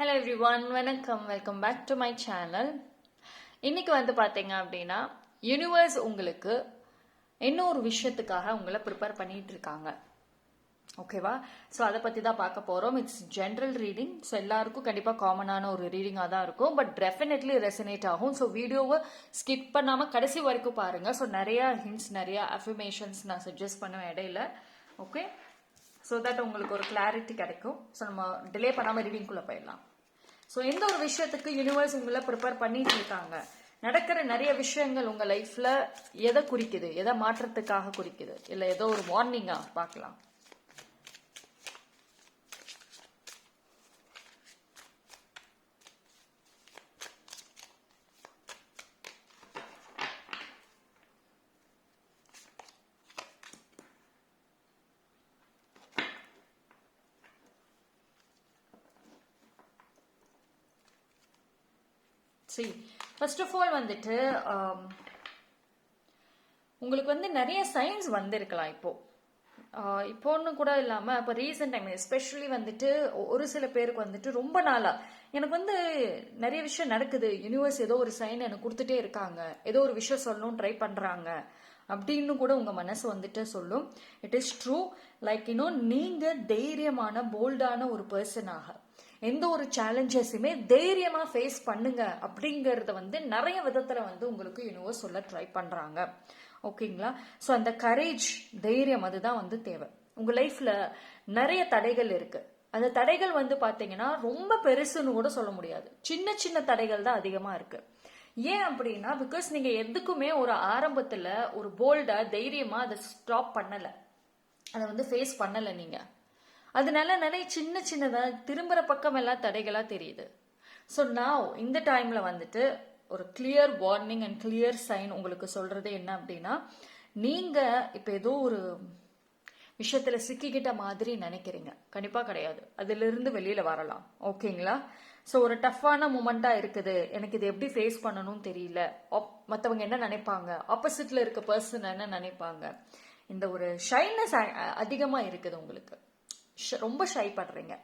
Hello everyone வணக்கம். Welcome back to my channel இன்னைக்கு வந்து பார்த்தீங்க அப்படின்னா யூனிவர்ஸ் உங்களுக்கு இன்னொரு விஷயத்துக்காக உங்களை ப்ரிப்பேர் பண்ணிட்டு இருக்காங்க. ஓகேவா ஸோ அதை பற்றி தான் பார்க்க போகிறோம் இட்ஸ் ஜென்ரல் ரீடிங் ஸோ எல்லாருக்கும் கண்டிப்பாக காமனான ஒரு ரீடிங்காக தான் இருக்கும். பட் டெஃபினெட்லி ரெசனேட் ஆகும். ஸோ வீடியோவை ஸ்கிப் பண்ணாமல் கடைசி வரைக்கும் பாருங்கள் ஸோ நிறையா ஹிண்ட்ஸ் நிறையா அஃபர்மேஷன்ஸ் நான் சஜஸ்ட் பண்ணுவேன் இடையில. ஓகே ஸோ தட் உங்களுக்கு ஒரு கிளாரிட்டி கிடைக்கும். ஸோ நம்ம டிலே பண்ணாமல் ரிவிங்குள்ளே போயிடலாம். ஸோ எந்த ஒரு விஷயத்துக்கு யூனிவர்ஸ் உங்களை ப்ரிப்பேர் பண்ணிட்டு இருக்காங்க? நடக்கிற நிறைய விஷயங்கள் உங்கள் லைஃப்பில் எதை குறிக்குது? எதை மாற்றத்துக்காக குறிக்குது? இல்லை ஏதோ ஒரு வார்னிங்காக பார்க்கலாம். சரி ஃபர்ஸ்ட் ஆஃப் ஆல் வந்துட்டு உங்களுக்கு வந்து நிறைய சயின்ஸ் வந்திருக்கலாம் இப்போ. ஒன்றும் இப்போன்னு கூட இல்லாமல் இப்போ ரீசெண்ட் டைம் எஸ்பெஷலி வந்துட்டு ஒரு சில பேருக்கு வந்துட்டு ரொம்ப நாளாக எனக்கு வந்து நிறைய விஷயம் நடக்குது. யூனிவர்ஸ் ஏதோ ஒரு சைன் எனக்கு கொடுத்துட்டே இருக்காங்க. ஏதோ ஒரு விஷயம் சொல்லணும் ட்ரை பண்ணுறாங்க அப்படின்னு கூட உங்கள் மனசு வந்துட்டு சொல்லும். இட் இஸ் ட்ரூ லைக் இன்னும் நீங்கள் தைரியமான போல்டான ஒரு பர்சனாக எந்த ஒரு சேலஞ்சஸுமே தைரியமாக ஃபேஸ் பண்ணுங்க அப்படிங்கிறத வந்து நிறைய விதத்தில் வந்து உங்களுக்கு யூனிவர்ஸ் சொல்ல ட்ரை பண்ணுறாங்க ஓகேங்களா ஸோ அந்த கரேஜ் தைரியம் அதுதான் வந்து தேவை. உங்கள் லைஃப்பில் நிறைய தடைகள் இருக்குது அந்த தடைகள் வந்து பார்த்தீங்கன்னா ரொம்ப பெருசுன்னு கூட சொல்ல முடியாது. சின்ன சின்ன தடைகள் தான் அதிகமாக இருக்குது ஏன் அப்படின்னா பிகாஸ் நீங்க எதுக்குமே ஒரு ஆரம்பத்துல ஒரு போல்டாக தைரியமா அதை ஸ்டாப் பண்ணல. அதை வந்து ஃபேஸ் பண்ணல நீங்க. அதனால நிறைய சின்ன சின்னதாக திரும்புகிற பக்கம் எல்லாம் தடைகளாக தெரியுது. ஸோ நான் இந்த டைமில் வந்துட்டு ஒரு clear warning and clear sign உங்களுக்கு சொல்கிறது என்ன அப்படின்னா நீங்கள் இப்போ ஏதோ ஒரு விஷயத்தில் சிக்கிக்கிட்ட மாதிரி நினைக்கிறீங்க. கண்டிப்பாக கிடையாது. அதுலேருந்து வெளியில் வரலாம். ஓகேங்களா ஸோ ஒரு டஃப்பான மூமெண்ட்டாக இருக்குது. எனக்கு இது எப்படி ஃபேஸ் பண்ணணும்னு தெரியல. மற்றவங்க என்ன நினைப்பாங்க? ஆப்போசிட்டில் இருக்க பர்சன் என்ன நினைப்பாங்க? இந்த ஒரு ஷைனஸ் அதிகமாக இருக்குது உங்களுக்கு. ரொம்ப ஷை பண்ணுறீங்க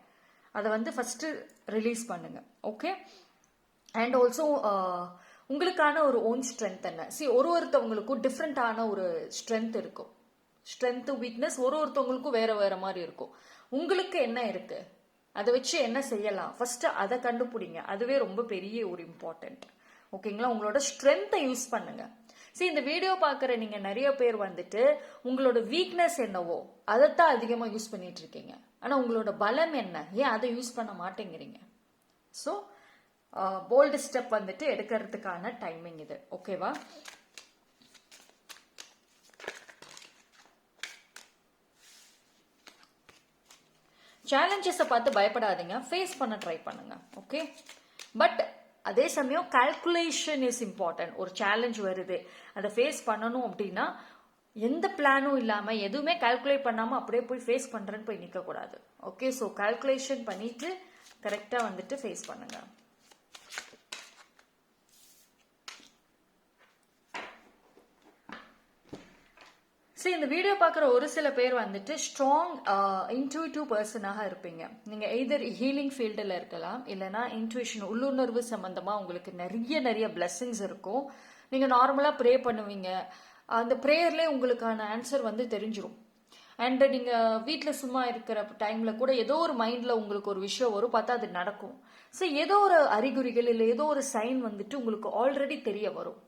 அதை வந்து ஃபஸ்ட்டு ரிலீஸ் பண்ணுங்க. ஓகே அண்ட் ஆல்சோ உங்களுக்கான ஒரு ஓன் ஸ்ட்ரென்த் என்ன? சி ஒரு ஒருத்தவங்களுக்கும் டிஃப்ரெண்ட்டான ஒரு ஸ்ட்ரென்த் இருக்கும். ஸ்ட்ரென்த்து வீக்னஸ் ஒரு ஒருத்தவங்களுக்கும் வேற வேற மாதிரி இருக்கும். உங்களுக்கு என்ன இருக்கு? அதை வச்சு என்ன செய்யலாம்? ஃபர்ஸ்ட் அதை கண்டுபிடிங்க. அதுவே ரொம்ப பெரிய ஒரு இம்பார்ட்டன்ட் ஓகேங்களா உங்களோட ஸ்ட்ரென்த்தை யூஸ் பண்ணுங்க. ஸோ இந்த வீடியோ பார்க்குற நீங்கள் நிறைய பேர் வந்துட்டு உங்களோட வீக்னஸ் என்னவோ அதைத்தான் அதிகமாக யூஸ் பண்ணிட்டு இருக்கீங்க ஆனால் உங்களோட பலம் என்ன? ஏன் அதை யூஸ் பண்ண மாட்டேங்கிறீங்க? ஸோ போல்டு ஸ்டெப் வந்துட்டு எடுக்கிறதுக்கான டைமிங் இது. ஓகேவா சேலஞ்சஸை பார்த்து பயப்படாதீங்க. ஃபேஸ் பண்ண ட்ரை பண்ணுங்க. ஓகே பட் அதே சமயம் கால்குலேஷன் இஸ் இம்பார்ட்டன்ட் ஒரு சேலஞ்ச் வருது. அதை ஃபேஸ் பண்ணணும் அப்படின்னா எந்த பிளானும் இல்லாமல் எதுவுமே கால்குலேட் பண்ணாமல் அப்படியே போய் ஃபேஸ் பண்ணுறேன்னு போய் நிற்கக்கூடாது ஓகே ஸோ கால்குலேஷன் பண்ணிட்டு கரெக்டாக வந்துட்டு ஃபேஸ் பண்ணுங்கள் சரி இந்த வீடியோ பார்க்குற ஒரு சில பேர் வந்துட்டு ஸ்ட்ராங் இன்ட்யூட்டிவ் பர்சனாக இருப்பீங்க. நீங்கள் எய்தர் ஹீலிங் ஃபீல்டில் இருக்கலாம் இல்லைனா இன்ட்யூஷன் உள்ளுணர்வு சம்மந்தமாக உங்களுக்கு நிறைய நிறைய பிளெஸ்ஸிங்ஸ் இருக்கும். நீங்கள் நார்மலாக ப்ரே பண்ணுவீங்க. அந்த ப்ரேயர்லேயே உங்களுக்கான ஆன்சர் வந்து தெரிஞ்சிடும் அண்ட் நீங்கள் வீட்டில் சும்மா இருக்கிற டைமில் கூட ஏதோ ஒரு மைண்டில் உங்களுக்கு ஒரு விஷயம் வரும் பார்த்தா அது நடக்கும். ஸோ ஏதோ ஒரு அறிகுறிகள் இல்லை ஏதோ ஒரு சைன் வந்துட்டு உங்களுக்கு ஆல்ரெடி தெரிய வரும்.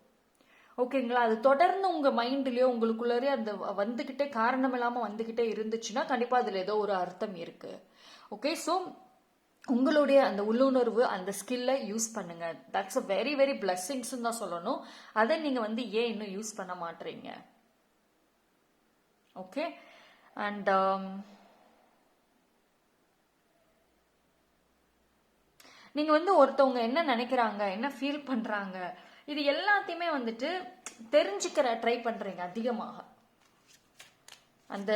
ஓகேங்களா? அது தொடர்ந்து உங்க மைண்ட்லயோ உங்களுக்குள்ளே அந்த வந்துக்கிட்டே வந்துகிட்டே காரணம் இல்லாம வந்துகிட்டே இருந்துச்சுன்னா கண்டிப்பா அதுல ஏதோ ஒரு அர்த்தம் இருக்கு. ஓகே ஸோ உங்களுடைய அந்த உள்ளுணர்வு அந்த ஸ்கில்லை யூஸ் பண்ணுங்க. That's a very very blessings தான் சொல்லணும். அதை நீங்க வந்து ஏன் இன்னும் யூஸ் பண்ண மாட்டீங்க ஓகே அண்ட் um, நீங்க வந்து ஒருத்தவங்க என்ன நினைக்கிறாங்க என்ன ஃபீல் பண்றாங்க இது எல்லாத்தையுமே வந்துட்டு தெரிஞ்சுக்கிற ட்ரை பண்றீங்க அதிகமாக. அந்த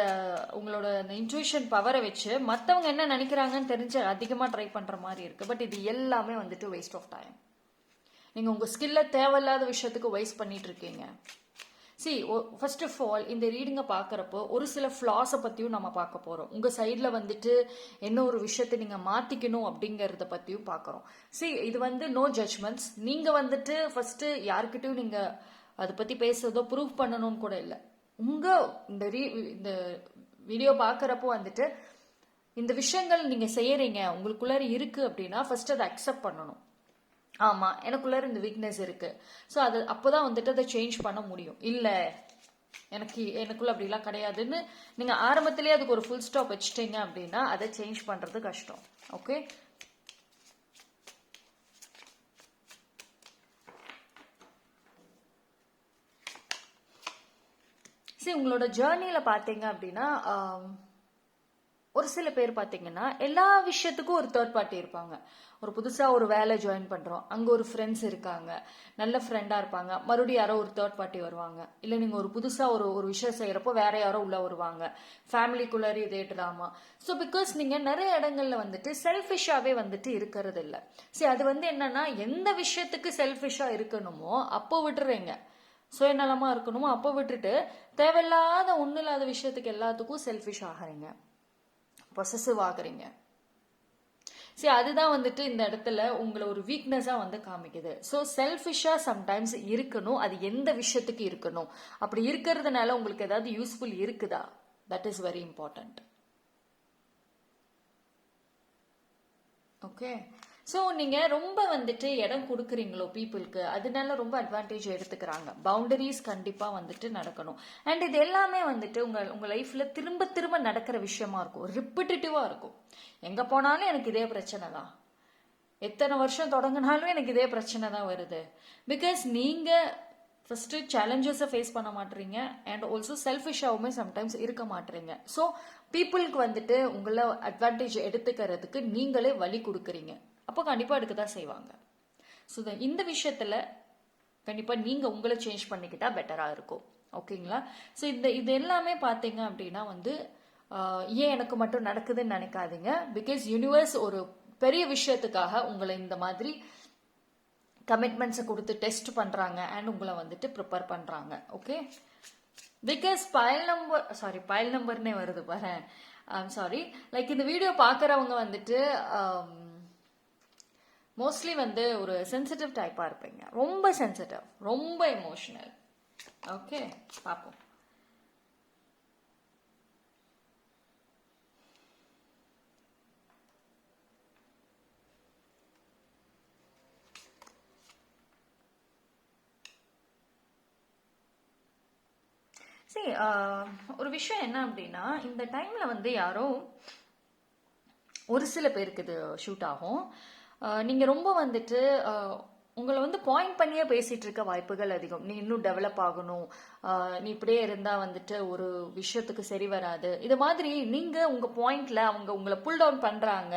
உங்களோட அந்த இன்ட்யூஷன் பவரை வச்சு மற்றவங்க என்ன நினைக்கிறாங்கன்னு தெரிஞ்சு அதிகமாக ட்ரை பண்ணுற மாதிரி இருக்குது பட் இது எல்லாமே வந்துட்டு வேஸ்ட் ஆஃப் டைம் நீங்கள் உங்கள் ஸ்கில்ல தேவையில்லாத விஷயத்துக்கு வேஸ்ட் பண்ணிட்டு இருக்கீங்க. சி ஃபர்ஸ்ட் ஆஃப் ஆல் இந்த ரீடிங்கை பார்க்குறப்போ ஒரு சில ஃப்ளாஸை பற்றியும் நம்ம பார்க்க போகிறோம் உங்கள் சைடில் வந்துட்டு என்ன ஒரு விஷயத்தை நீங்கள் மாற்றிக்கணும் அப்படிங்கிறத பற்றியும் பார்க்குறோம். சி இது வந்து நோ ஜட்ஜ்மெண்ட்ஸ் நீங்கள் வந்துட்டு ஃபஸ்ட்டு யாருக்கிட்டையும் நீங்கள் அதை பற்றி பேசுறதோ ப்ரூவ் பண்ணணும்னு கூட இல்லை. உங்கள் இந்த ரீ இந்த வீடியோ பார்க்குறப்போ வந்துட்டு இந்த விஷயங்கள் நீங்கள் செய்கிறீங்க உங்களுக்குள்ளார இருக்குது அப்படின்னா ஃபஸ்ட் அதை அக்செப்ட் பண்ணணும். ஆமாம் எனக்குள்ளார இந்த வீக்னஸ் இருக்குது ஸோ அது அப்போதான் வந்துட்டு அதை சேஞ்ச் பண்ண முடியும். இல்லை எனக்கு எனக்குள்ள அப்படிலாம் கிடையாதுன்னு நீங்கள் ஆரம்பத்திலேயே அதுக்கு ஒரு ஃபுல் ஸ்டாப் வச்சுட்டீங்க அப்படின்னா அதை சேஞ்ச் பண்ணுறது கஷ்டம். ஓகே சரி உங்களோட ஜேர்னியில் பார்த்தீங்க அப்படின்னா ஒரு சில பேர் பார்த்தீங்கன்னா எல்லா விஷயத்துக்கும் ஒரு தேர்ட் பார்ட்டி இருப்பாங்க. ஒரு புதுசாக ஒரு வேலை ஜாயின் பண்ணுறோம் அங்கே ஒரு ஃப்ரெண்ட்ஸ் இருக்காங்க. நல்ல ஃப்ரெண்டாக இருப்பாங்க. மறுபடியும் யாரோ ஒரு தேர்ட் பார்ட்டி வருவாங்க. இல்லை நீங்கள் ஒரு புதுசாக ஒரு ஒரு விஷயம் செய்கிறப்போ வேற யாரோ உள்ளே வருவாங்க. ஃபேமிலிக்குள்ளாரி இதே ட்ராமா ஸோ பிகாஸ் நீங்கள் நிறைய இடங்கள்ல வந்துட்டு செல்ஃபிஷாகவே வந்துட்டு இருக்கிறது இல்லை சரி அது வந்து என்னன்னா எந்த விஷயத்துக்கு செல்ஃபிஷாக இருக்கணுமோ அப்போ விட்டுறீங்க. சுயநலமாக இருக்கணுமோ அப்போ விட்டுட்டு தேவையில்லாத ஒன்றும் இல்லாத விஷயத்துக்கு எல்லாத்துக்கும் செல்ஃபிஷ் ஆகிறீங்க. பொசசிவ் ஆகுறீங்க சரி அதுதான் வந்துட்டு இந்த இடத்துல உங்களை ஒரு வீக்னஸாக வந்து காமிக்குது. ஸோ செல்ஃபிஷாக சம்டைம்ஸ் இருக்கணும். அது எந்த விஷயத்துக்கு இருக்கணும்? அப்படி இருக்கிறதுனால உங்களுக்கு ஏதாவது யூஸ்ஃபுல் இருக்குதா? That is very important okay so நீங்கள் ரொம்ப வந்துட்டு இடம் கொடுக்குறீங்களோ பீப்புளுக்கு அதனால ரொம்ப அட்வான்டேஜ் எடுத்துக்கிறாங்க. பவுண்டரிஸ் கண்டிப்பாக வந்துட்டு நடக்கணும். அண்ட் இது எல்லாமே வந்துட்டு உங்கள் உங்கள் லைஃப்பில் திரும்ப திரும்ப நடக்கிற விஷயமா இருக்கும். ரிப்பிட்டேட்டிவாக இருக்கும். எங்கே போனாலும் எனக்கு இதே பிரச்சனை தான். எத்தனை வருஷம் தொடங்கினாலும் எனக்கு இதே பிரச்சனை தான் வருது. பிகாஸ் நீங்கள் ஃபஸ்ட்டு சேலஞ்சஸை ஃபேஸ் பண்ண மாட்டீங்க அண்ட் ஆல்சோ செல்ஃபிஷாகவுமே சம்டைம்ஸ் இருக்க மாட்டீங்க. ஸோ பீப்புளுக்கு வந்துட்டு உங்களை அட்வான்டேஜ் எடுத்துக்கிறதுக்கு நீங்களே வழி கொடுக்குறீங்க. அப்போ கண்டிப்பாக எடுக்க தான் செய்வாங்க ஸோ இந்த விஷயத்தில் கண்டிப்பாக நீங்கள் உங்களை சேஞ்ச் பண்ணிக்கிட்டா பெட்டராக இருக்கும். ஓகேங்களா ஸோ இந்த இது எல்லாமே பார்த்தீங்க அப்படின்னா வந்து ஏன் எனக்கு மட்டும் நடக்குதுன்னு நினைக்காதீங்க. பிகாஸ் யூனிவர்ஸ் ஒரு பெரிய விஷயத்துக்காக உங்களை இந்த மாதிரி கமிட்மெண்ட்ஸை கொடுத்து டெஸ்ட் பண்ணுறாங்க அண்ட் உங்களை வந்துட்டு ப்ரிப்பேர் பண்ணுறாங்க okay because file number sorry file நம்பர்னே வருது பாரு சாரி லைக் இந்த வீடியோ பார்க்குறவங்க வந்துட்டு மோஸ்ட்லி வந்து ஒரு சென்சிட்டிவ் டைப்பாக இருப்பீங்க. ரொம்ப சென்சிட்டிவ் ரொம்ப எமோஷனல் ஓகே பார்ப்போம் சரி ஒரு விஷயம் என்ன அப்படின்னா இந்த டைம்ல வந்து யாரோ ஒரு சில பேருக்கு இது ஷூட் ஆகும். நீங்கள் ரொம்ப வந்துட்டு உங்களை வந்து பாயிண்ட் பண்ணியே பேசிட்டு இருக்க வாய்ப்புகள் அதிகம். நீ இன்னும் டெவலப் ஆகணும். நீ இப்படியே இருந்தா வந்துட்டு ஒரு விஷயத்துக்கு சரி வராது. இது மாதிரி நீங்க உங்க பாயிண்ட்ல அவங்க உங்களை புல் டவுன் பண்றாங்க.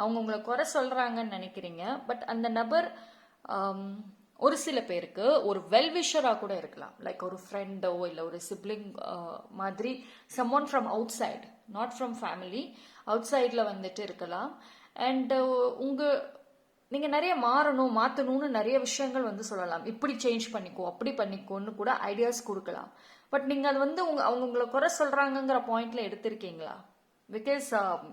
அவங்க உங்களை குறை சொல்றாங்கன்னு நினைக்கிறீங்க. பட் அந்த நபர் ஒரு சில பேருக்கு ஒரு வெல்விஷரா கூட இருக்கலாம். லைக் ஒரு ஃப்ரெண்டோ இல்லை ஒரு சிப்ளிங் மாதிரி someone from outside not from family out சைடில் வந்துட்டு இருக்கலாம். அண்ட் உங்க நீங்க நிறைய மாறணும் மாத்தணும்னு நிறைய விஷயங்கள் வந்து சொல்லலாம். இப்படி சேஞ்ச் பண்ணிக்கோ அப்படி பண்ணிக்கோன்னு கூட ஐடியாஸ் கொடுக்கலாம். பட் நீங்க அது வந்து உங்க அவங்க உங்களை குறை சொல்றாங்கங்கிற பாயிண்ட்ல எடுத்திருக்கீங்களா? பிகாஸ் um,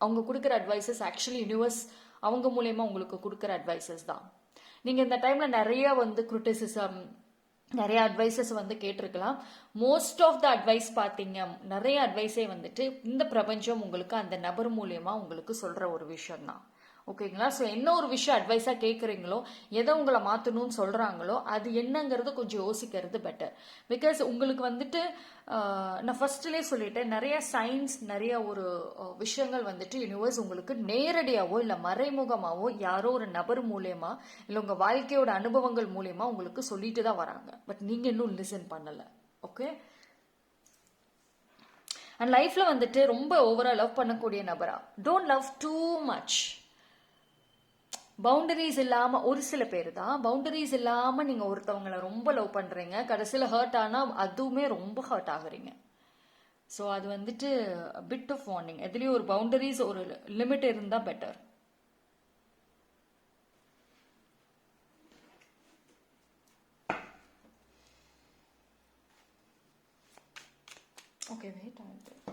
அவங்க கொடுக்குற அட்வைசஸ் ஆக்சுவலி யூனிவர்ஸ் அவங்க மூலயமா உங்களுக்கு கொடுக்குற அட்வைசஸ் தான். நீங்க இந்த டைம்ல நிறைய வந்து கிரிட்டிசிசம் நிறைய அட்வைசஸ் வந்து கேட்டிருக்கலாம். மோஸ்ட் ஆஃப் த அட்வைஸ் பார்த்தீங்க நிறைய அட்வைஸே வந்துட்டு இந்த பிரபஞ்சம் உங்களுக்கு அந்த நபர் மூலயமா உங்களுக்கு சொல்ற ஒரு விஷயம் தான் ஓகேங்களா? ஸோ என்ன ஒரு விஷயம் அட்வைஸாக கேட்குறீங்களோ எதை உங்களை மாற்றணும்னு சொல்கிறாங்களோ அது என்னங்கிறது கொஞ்சம் யோசிக்கிறது பெட்டர் பிகாஸ் உங்களுக்கு வந்துட்டு நான் ஃபர்ஸ்ட்லேயே சொல்லிட்டேன் நிறைய சயின்ஸ் நிறைய ஒரு விஷயங்கள் வந்துட்டு யூனிவர்ஸ் உங்களுக்கு நேரடியாகவோ இல்லை மறைமுகமாகவோ யாரோ ஒரு நபர் மூலயமா இல்லை உங்கள் வாழ்க்கையோட அனுபவங்கள் மூலயமா உங்களுக்கு சொல்லிட்டு தான் வராங்க. பட் நீங்கள் இன்னும் லிசன் பண்ணலை. ஓகே அண்ட் லைஃப்பில் வந்துட்டு ரொம்ப ஓவரால் லவ் பண்ணக்கூடிய நபரா? Don't love too much boundaries இல்லாமல் ஒரு சில பேர் தான் பவுண்டரிஸ் இல்லாமல் நீங்கள் ஒருத்தவங்களை ரொம்ப லவ் பண்ணுறீங்க கடைசியில் ஹர்ட் ஆனால் அதுவுமே ரொம்ப ஹர்ட் ஆகுறீங்க. ஸோ அது வந்துட்டு பிட் ஆஃப் வார்னிங் எதுலேயும் ஒரு பவுண்டரிஸ் ஒரு லிமிட் இருந்தால் பெட்டர் ஓகே வெயிட் ஆகுது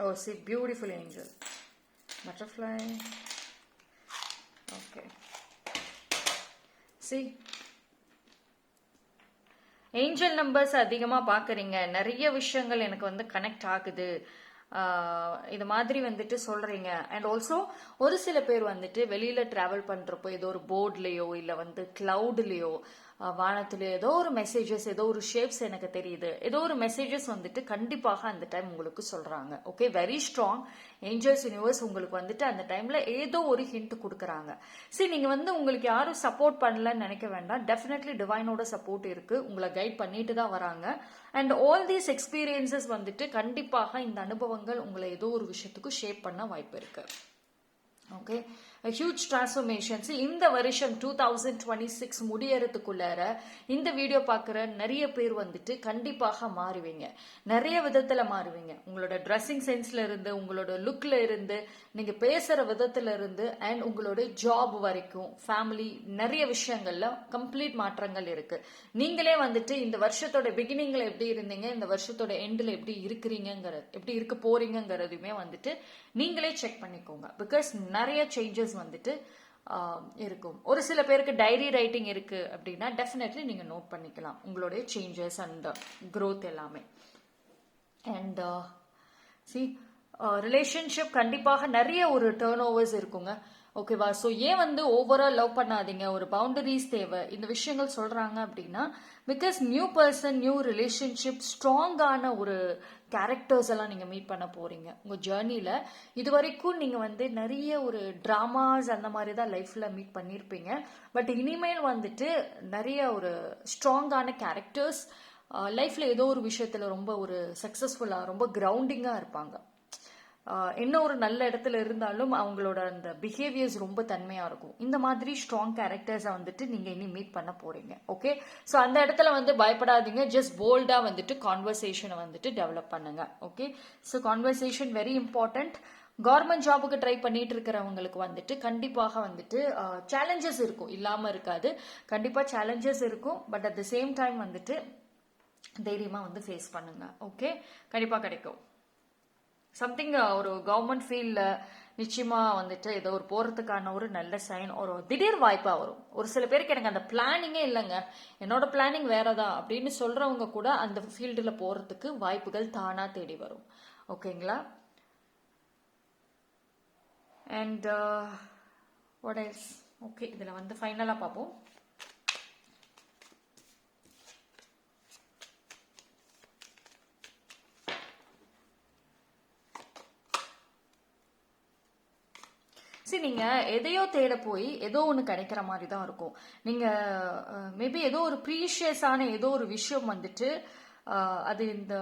Oh, see, beautiful angel. Butterfly. Okay. See. Angel numbers அதிகமாக பார்க்குறீங்க நிறைய விஷயங்கள் எனக்கு வந்து கனெக்ட் ஆகுது இது மாதிரி வந்துட்டு சொல்கிறீங்க அண்ட் ஆல்சோ ஒரு சில பேர் வந்துட்டு வெளியில் ட்ராவல் பண்ணுறப்போ ஏதோ ஒரு போர்ட்லேயோ இல்லை வந்து கிளவுட்லயோ வானத்தில் ஏதோ ஒரு மெசேஜஸ் ஏதோ ஒரு ஷேப்ஸ் எனக்கு தெரியுது. ஏதோ ஒரு மெசேஜஸ் வந்துட்டு கண்டிப்பாக அந்த டைம் உங்களுக்கு சொல்கிறாங்க okay very strong angels universe உங்களுக்கு வந்துட்டு அந்த டைமில் ஏதோ ஒரு ஹிண்ட் கொடுக்குறாங்க. சரி நீங்கள் வந்து உங்களுக்கு யாரும் சப்போர்ட் பண்ணலன்னு நினைக்க வேண்டாம். டெஃபினெட்லி டிவைனோட சப்போர்ட் இருக்குது உங்களை கைட் பண்ணிட்டு தான் வராங்க. அண்ட் ஆல் தீஸ் எக்ஸ்பீரியன்சஸ் வந்துட்டு கண்டிப்பாக இந்த அனுபவங்கள் உங்களை ஏதோ ஒரு விஷயத்துக்கு ஷேப் பண்ண வாய்ப்பு இருக்குது ஓகே ஹியூஜ் டிரான்ஸ்ஃபர்மேஷன்ஸ் இந்த வருஷம் டூ தௌசண்ட் டுவெண்ட்டி சிக்ஸ் முடியறதுக்குள்ளார இந்த வீடியோ பார்க்குற நிறைய பேர் வந்துட்டு கண்டிப்பாக மாறுவீங்க. நிறைய விதத்தில் மாறுவீங்க. உங்களோட ட்ரெஸ்ஸிங் சென்ஸ்ல இருந்து உங்களோட லுக்ல இருந்து நீங்கள் பேசுகிற விதத்துல இருந்து அண்ட் உங்களோட ஜாப் வரைக்கும் ஃபேமிலி நிறைய விஷயங்கள்ல கம்ப்ளீட் மாற்றங்கள் இருக்கு. நீங்களே வந்துட்டு இந்த வருஷத்தோட பிகினிங்ல எப்படி இருந்தீங்க இந்த வருஷத்தோட எண்டில் எப்படி இருக்கிறீங்கிறது எப்படி இருக்க போறீங்கிறதுமே வந்துட்டு நீங்களே செக் பண்ணிக்கோங்க. பிகாஸ் நிறைய சேஞ்சஸ் வந்துட்டு ஆஹ், இருக்கும். ஒரு சில பேருக்கு டைரி ரைட்டிங் இருக்கு அப்படின்னா டெஃபினெட்லி நீங்க நோட் பண்ணிக்கலாம். உங்களுடைய சேஞ்சஸ் அண்ட் க்ரோத் எல்லாமே. அண்ட் சி ரிலேஷன்ஷிப் கண்டிப்பாக நிறைய ஒரு டேர்ன் ஓவர்ஸ் இருக்குங்க. ஓகேவா ஸோ ஏன் வந்து ஓவரால் லவ் பண்ணாதீங்க? ஒரு பவுண்டரிஸ் தேவை. இந்த விஷயங்கள் சொல்கிறாங்க அப்படின்னா because new person new relationship ஸ்ட்ராங்கான ஒரு கேரக்டர்ஸ் எல்லாம் நீங்கள் மீட் பண்ண போகிறீங்க உங்கள் ஜேர்னியில் இது வரைக்கும் நீங்கள் வந்து நிறைய ஒரு ட்ராமாஸ் அந்த மாதிரி தான் லைஃப்பில் மீட் பண்ணியிருப்பீங்க பட் இனிமேல் வந்துட்டு நிறைய ஒரு ஸ்ட்ராங்கான கேரக்டர்ஸ் லைஃப்பில் ஏதோ ஒரு விஷயத்தில் ரொம்ப ஒரு சக்ஸஸ்ஃபுல்லாக ரொம்ப கிரவுண்டிங்காக இருப்பாங்க. என்ன ஒரு நல்ல இடத்துல இருந்தாலும் அவங்களோட அந்த பிஹேவியர்ஸ் ரொம்ப தன்மையாக இருக்கும். இந்த மாதிரி ஸ்ட்ராங் கேரக்டர்ஸை வந்துட்டு நீங்கள் இனி மீட் பண்ண போகிறீங்க ஓகே ஸோ அந்த இடத்துல வந்து பயப்படாதீங்க. ஜஸ்ட் போல்டாக வந்துட்டு கான்வர்சேஷனை வந்துட்டு டெவலப் பண்ணுங்க. Okay so conversation very important government ஜாபுக்கு ட்ரை பண்ணிட்டு இருக்கிறவங்களுக்கு வந்துட்டு கண்டிப்பாக வந்துட்டு சேலஞ்சஸ் இருக்கும். இல்லாமல் இருக்காது. கண்டிப்பாக சேலஞ்சஸ் இருக்கும். But at the same time வந்துட்டு தைரியமாக வந்து ஃபேஸ் பண்ணுங்க. ஓகே கண்டிப்பாக கிடைக்கும். சம்திங் uh, ஒரு கவர்மெண்ட் ஃபீல்ட்ல நிச்சயமா வந்துட்டு ஏதோ ஒரு போறதுக்கான ஒரு நல்ல சைன் ஒரு திடீர் வாய்ப்பா வரும். ஒரு சில பேருக்கு எனக்கு அந்த பிளானிங்கே இல்லைங்க. என்னோட பிளானிங் வேறதான் அப்படின்னு சொல்றவங்க கூட அந்த ஃபீல்டுல போறதுக்கு வாய்ப்புகள் தானா தேடி வரும். ஓகேங்களா? அண்ட் வாட் எல்ஸ் ஓகே இதுல வந்து ஃபைனலா பார்ப்போம். சரி நீங்க எதையோ தேட போய் ஏதோ ஒன்று கிடைக்கிற மாதிரி தான் இருக்கும். நீங்க மேபி ஏதோ ஒரு ப்ரீஷியஸான ஏதோ ஒரு விஷயம் வந்துட்டு அது இந்த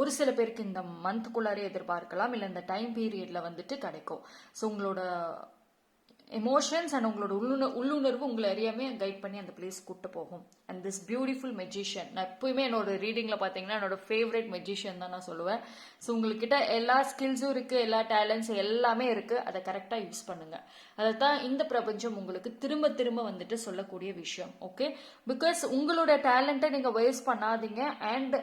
ஒரு சில பேருக்கு இந்த மந்த்துக்குள்ளாரே எதிர்பார்க்கலாம் இல்லை இந்த டைம் பீரியட்ல வந்துட்டு கிடைக்கும். ஸோ உங்களோட எமோஷன்ஸ் அண்ட் உங்களோட உள்ளுண உள்ளுணர்வு உங்களை அறியாமே கைட் பண்ணி அந்த பிளேஸ் கூட்டு போகும். அண்ட் திஸ் பியூட்டிஃபுல் மெஜிஷியன் நான் எப்பயுமே என்னோட ரீடிங்கில் பார்த்தீங்கன்னா என்னோட ஃபேவரட் மெஜிஷியன் தான் நான் சொல்லுவேன். ஸோ உங்கள்கிட்ட எல்லா ஸ்கில்ஸும் இருக்குது எல்லா டேலண்ட்ஸ் எல்லாமே இருக்குது அதை கரெக்டாக யூஸ் பண்ணுங்கள் அதை தான் இந்த பிரபஞ்சம் உங்களுக்கு திரும்ப திரும்ப வந்துட்டு சொல்லக்கூடிய விஷயம் ஓகே பிகாஸ் உங்களோட டேலண்ட்டை நீங்கள் வேஸ்ட் பண்ணாதீங்க. அண்ட்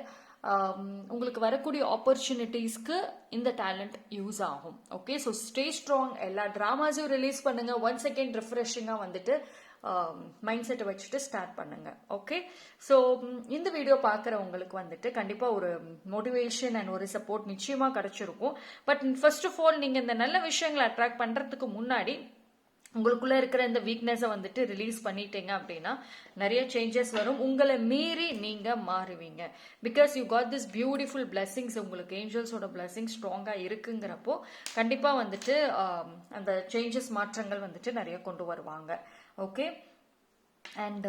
Um, உங்களுக்கு வரக்கூடிய ஆப்பர்ச்சுனிட்டிஸ்க்கு இந்த டேலண்ட் யூஸ் ஆகும். ஓகே ஸோ ஸ்டே ஸ்ட்ராங் எல்லா ட்ராமாஸையும் ரிலீஸ் பண்ணுங்க. ஒன் செகண்ட் ரிஃப்ரெஷிங்காக வந்துட்டு um, மைண்ட் செட்டை வச்சுட்டு ஸ்டார்ட் பண்ணுங்க. ஓகே ஸோ um, இந்த வீடியோ பார்க்குறவங்களுக்கு வந்துட்டு கண்டிப்பாக ஒரு மோட்டிவேஷன் அண்ட் ஒரு சப்போர்ட் நிச்சயமாக கிடைச்சிருக்கும். பட் ஃபர்ஸ்ட் ஆஃப் ஆல் நீங்கள் இந்த நல்ல விஷயங்களை அட்ராக்ட் பண்ணுறதுக்கு முன்னாடி உங்களுக்குள்ள இருக்கிற இந்த வீக்னஸை வந்துட்டு ரிலீஸ் பண்ணிட்டீங்க அப்படின்னா நிறைய சேஞ்சஸ் வரும். உங்களை மீறி நீங்க மாறுவீங்க. Because you got this beautiful blessings உங்களுக்கு ஏஞ்சல்ஸோட பிளெஸிங் ஸ்ட்ராங்காக இருக்குங்கிறப்போ கண்டிப்பாக வந்துட்டு அந்த சேஞ்சஸ் மாற்றங்கள் வந்துட்டு நிறைய கொண்டு வருவாங்க. ஓகே அண்ட்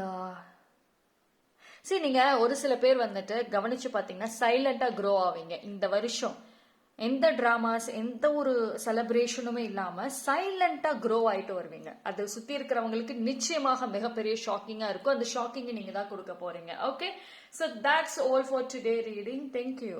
சரி நீங்க ஒரு சில பேர் வந்துட்டு கவனிச்சு பார்த்தீங்கன்னா சைலண்ட்டாக க்ரோ ஆவீங்க. இந்த வருஷம் எந்த ட்ராமாஸ் எந்த ஒரு செலப்ரேஷனுமே இல்லாமல் சைலண்ட்டாக க்ரோ ஆகிட்டு வருவீங்க. அது சுற்றி இருக்கிறவங்களுக்கு நிச்சயமாக மிகப்பெரிய ஷாக்கிங்காக இருக்கும். அந்த ஷாக்கிங்கை நீங்கள் தான் கொடுக்க போகிறீங்க okay so that's all for today reading thank you